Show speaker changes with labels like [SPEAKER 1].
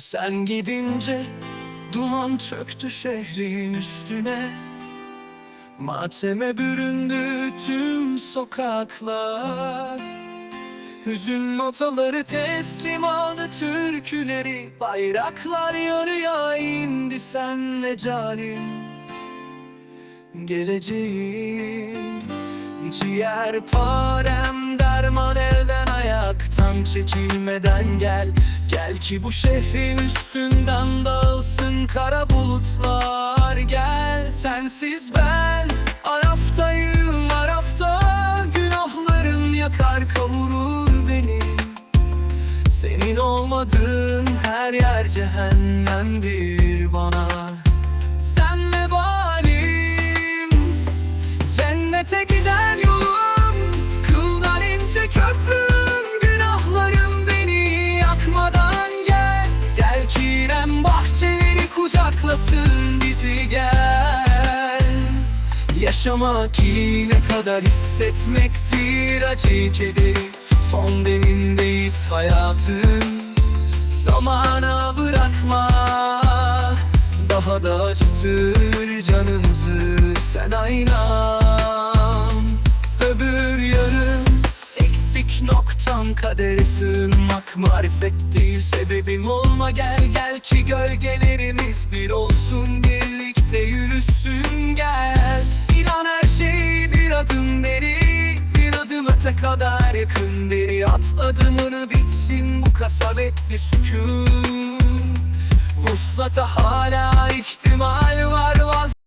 [SPEAKER 1] Sen gidince duman çöktü şehrin üstüne. Mateme büründü tüm sokaklar. Hüzün notaları teslim aldı türküleri Bayraklar yarıya indi senle canim. Geleceğim Ciğer parem derman elden ayaktan çekilmeden gel. Gel ki bu şehrin üstünden dağılsın kara bulutlar. Gel sensiz ben Araftayım arafta Günahlarım yakar kavurur beni. Senin olmadığın her yer cehennemdir bana. Sen balim Cennete giden yolum kucaklasın bizi gel. Yaşamak ne kadar hissetmektir acı kederi Son demindeyiz hayatın Zamana bırakma. Daha da acıtır canımızı. Sen aynam kadere sığınmak Marifet değil. Sebebim olma Gel gel ki gölgelerimiz bir olsun. Birlikte yürüsün gel. İnan her şey bir adım beri. Bir adım öte kadar yakın beri. At adımını bitsin bu kasabetli sükun. Vuslata hala ihtimal var vaz